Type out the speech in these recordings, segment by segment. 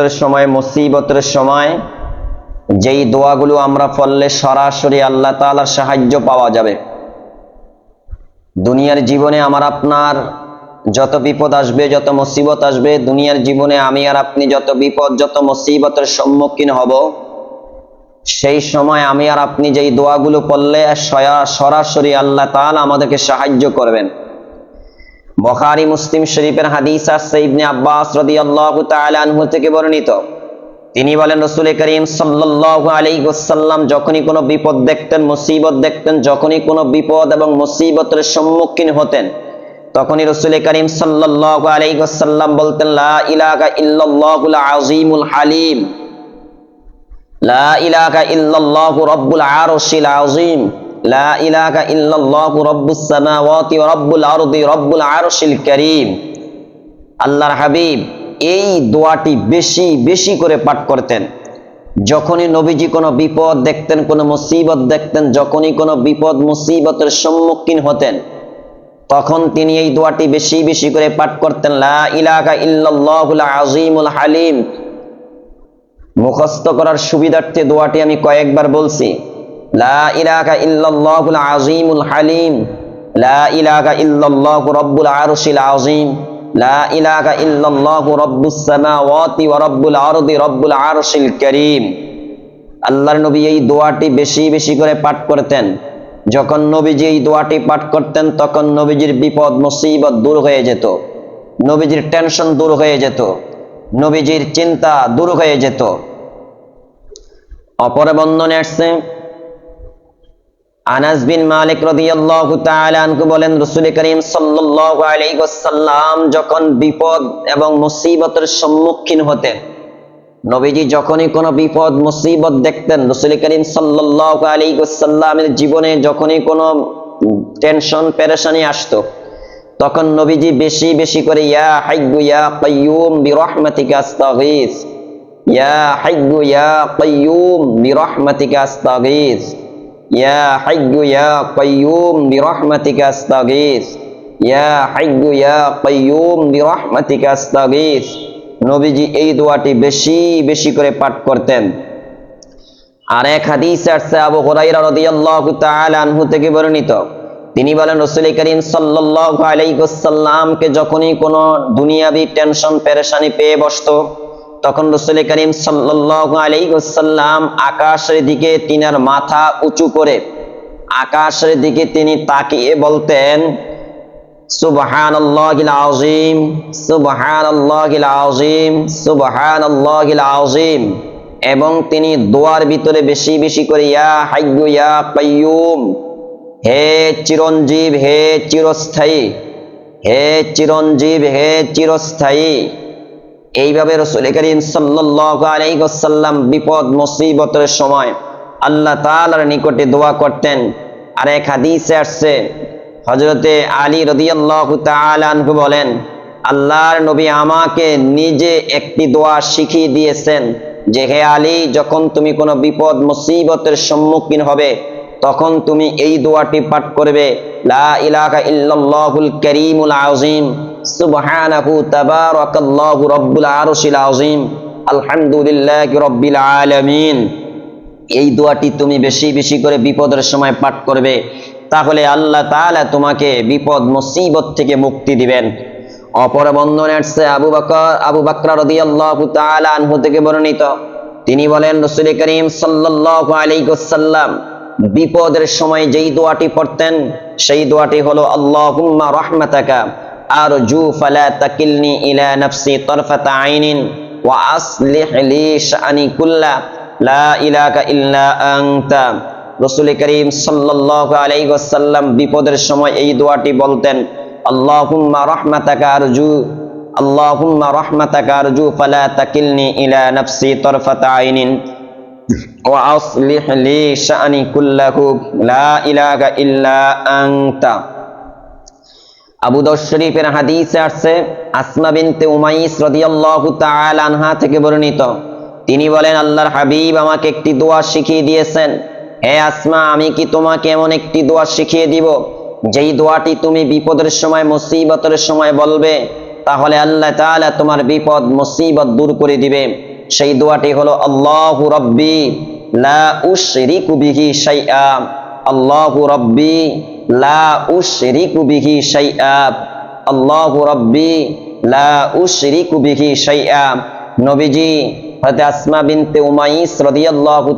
সময়, মুসিবতের সময়, যেই দোয়াগুলো আমরা পড়লে সরাসরি আল্লাহ তাআলার সাহায্য পাওয়া যাবে। দুনিয়ার জীবনে আমার আপনার যত বিপদ আসবে, যত মুসিবত আসবে, দুনিয়ার জীবনে আমি আর আপনি যত বিপদ, যত মুসিবতের সম্মুখীন হব, সেই সময় আমি আর আপনি যেই দোয়াগুলো পড়লে সরাসরি আল্লাহ তাআলা আমাদেরকে সাহায্য করবেন। বখারি, মুসলিম শরীফের হাদিস আসছে আব্বাস রাদিয়াল্লাহু তাআলা আনহু থেকে বর্ণিত। তিনি বলেন, রসুল করিম সাল্লাল্লাহু আলাইহি ওয়াসাল্লাম যখনই কোনো বিপদ দেখতেন, মুসিবত দেখতেন, যখনই কোনো বিপদ এবং মুসিবতের সম্মুখীন হতেন, তখনই রসুল করিম সাল্লাল্লাহু আলাইহি ওয়াসাল্লাম বলতেন, লা ইলাহা ইল্লাল্লাহুল আযীমুল হালিম। লা ইলাহা ইল্লাল্লাহু রাব্বুল আরশিল আযীম। আল্লাহর হাবিব এই দোয়াটি বেশি বেশি করে পাঠ করতেন। যখনই নবীজি কোনো বিপদ দেখতেন, কোনো মুসিবত দেখতেন, যখনই কোনো বিপদ, মুসিবতের সম্মুখীন হতেন, তখন তিনি এই দোয়াটি বেশি বেশি করে পাঠ করতেন। লা ইলাহা ইল্লাল্লাহুল আযীমুল হালিম। মুখস্থ করার সুবিধার্থে দোয়াটি আমি কয়েকবার বলছি। লা ইলাহা ইল্লাল্লাহুল আযীমুল হালিম, লা লা ইলাহা ইল্লাল্লাহু রাব্বুস সামাওয়াতি ওয়া রাব্বুল আরদি রাব্বুল আল্লাহর নবী এই দোয়াটি বেশি বেশি করে পাঠ করতেন। যখন নবীজি এই দোয়াটি পাঠ করতেন, তখন নবীজির বিপদ, মুসিবত দূর হয়ে যেত। নবীজির টেনশন দূর হয়ে যেত। নবীজির চিন্তা দূর হয়ে যেত। অপর বন্ধনে আসছে আনাস বিন মালিক রাদিয়াল্লাহু তাআলা আনহু বলেন, রাসূল করিম সাল্লাল্লাহু আলাইহি ওয়াসাল্লাম যখন বিপদ এবং মুসিবতের সম্মুখীন হতেন, নবীজি যখনই কোনো বিপদ, মুসিবত দেখতেন, রাসূল করিম সাল্লাল্লাহু আলাইহি ওয়াসাল্লামের জীবনে যখনই কোনো টেনশন, পেরেশানি আসতো, তখন নবীজি বেশি বেশি করে, ইয়া হাইয়্যু ইয়া কাইয়্যুম বিরহমাতিকা আস্তাগীস, ইয়া হাইয়্যু ইয়া কাইয়্যুম বিরহমাতিকা আস্তাগীস। ইয়া হাইয়্যু ইয়া কাইয়্যুম বিরহমাতিকা আস্তাগীস। ইয়া হাইয়্যু ইয়া কাইয়্যুম বিরহমাতিকা আস্তাগীস। নবীজি এই দোয়াটি বেশি বেশি করে পাঠ করতেন। আর এক হাদিস আসছে, আবু হুরাইরা রাদিয়াল্লাহু তাআলা আনহু থেকে বর্ণিত। তিনি বলেন, রসুল করিম সাল্লাল্লাহু আলাইহি ওয়াসাল্লামকে যখনই কোনো দুনিয়াবি টেনশন, পেরেশানি পেয়ে বসতো তখন রসুল করিম ওয়াসাল্লাম আকাশের দিকে তিনার মাথা উঁচু করে আকাশের দিকে তিনি তাকিয়ে বলতেন, সুবহানাল্লাহিল আযীম সুবহানাল্লাহিল আযীম সুবহানাল্লাহিল আযীম। এবং তিনি দোয়ার ভিতরে বেশি বেশি করে, ইয়া হাইয়্যু, ইয়া কাইয়্যুম, হে চিরঞ্জীব, হে চিরস্থায়ী, হে চিরঞ্জীব, হে চিরস্থায়ী। এইভাবে রসুল করিম আলাইহি বিপদ, মুসিবতের সময় আল্লাহ তাআলার নিকটে দোয়া করতেন। আর এক হাদিসে আসছে, হযরতে আলী রাদিয়াল্লাহু বলেন, আল্লাহর নবী আমাকে নিজে একটি দোয়া শিখিয়ে দিয়েছেন যে, হে আলী, যখন তুমি কোনো বিপদ, মুসিবতের সম্মুখীন হবে, তখন তুমি এই দোয়াটি পাঠ করবে, লা ইলাহা ইল্লাল্লাহুল কারীমুল আযীম। সুবহানাহু তাবারাকাল্লাহু রাব্বুল আরশিল আযীম। আলহামদুলিল্লাহি রাব্বিল আলামিন। এই দোয়াটি তুমি বেশি বেশি করে বিপদের সময় পাঠ করবে। তাহলে আল্লাহ তাআলা তোমাকে বিপদ, মুসিবত থেকে মুক্তি দিবেন। অপর বন্ধনে আসছে আবু বকর আবু বকর রাদিয়াল্লাহু তাআলা আনহু থেকে বর্ণিত। তিনি বলেন, রাসূল করিম সাল্লাল্লাহু আলাইহি ওয়াসাল্লাম বিপদের সময় যেই দোয়াটি পড়তেন, সেই দোয়াটি হলো, আল্লাহুম্মা রাহমাতাকা আরজু ফালা তাকিলনি ইলা নাফসি তরফাতা আইনিন ওয়া আসলিহ লি শানি কুল্লা লা ইলাহা ইল্লা আনতা। রাসূল করিম সাল্লাল্লাহু আলাইহি সাল্লাম বিপদের সময় এই দোয়াটি বলতেন, আল্লাহুম্মা রাহমাতাকা আরজু, আল্লাহুম্মা রাহমাতাকা আরজু ফালা তাকিলনি ইলা নাফসি তরফাত আইনিন ওয়া আসলিহ লি শানি কুল্লাহু লা ইলাহা ইল্লা আনতা। আবু দর শরীফের হাদিসে আসছে, আসমা বিনতে উমাইস রাদিয়াল্লাহু তাআলা আনহা থেকে বর্ণিত। তিনি বলেন, আল্লাহর হাবিব আমাকে একটি দোয়া শিখিয়ে দিয়েছেন। হে আসমা, আমি কি তোমাকে এমন একটি দোয়া শিখিয়ে দিব? যেই দোয়াটি তুমি বিপদের সময়, মুসিবতের সময় বলবে, তাহলে আল্লাহ তাআলা তোমার বিপদ, মুসিবত দূর করে দিবে। সেই দোয়াটি হলো, আল্লাহু রব্বি লা উশরিকু বিহি শাইআ। আল্লাহু রব্বি লা উশরিকু বিহি শাইআ। আল্লাহু রব্বি, লা উশরিকু বিহি শাইআ। নবীজি হযরত আসমা বিনতে উমাইস রাদিয়াল্লাহু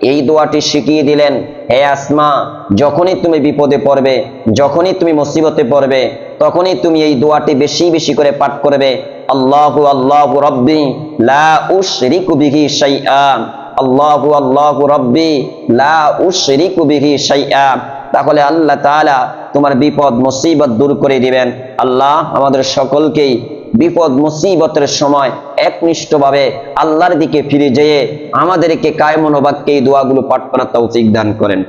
এই দোয়াটি শিখিয়ে দিলেন, হে আসমা, যখনই তুমি বিপদে পড়বে, যখনই তুমি মুসিবতে পড়বে, তখনই তুমি এই দোয়াটি বেশি বেশি করে পাঠ করবে, আল্লাহু আল্লাহু রব্বি, লা উশরিকু বিহি শাইআ। আল্লাহু আল্লাহু রব্বি, লা উশরিকু বিহি শাইআ। তাহলে আল্লাহ তালা তোমার বিপদ, মুসিবত দূর করে দিবেন। আল্লাহ আমাদের সকলকেই বিপদ, মুসিবতের সময় একনিষ্ঠভাবে আল্লাহর দিকে ফিরে যেয়ে আমাদেরকে কায়মনোবাক্যে এই দোয়াগুলো পাঠ করার তৌফিক দান করেন।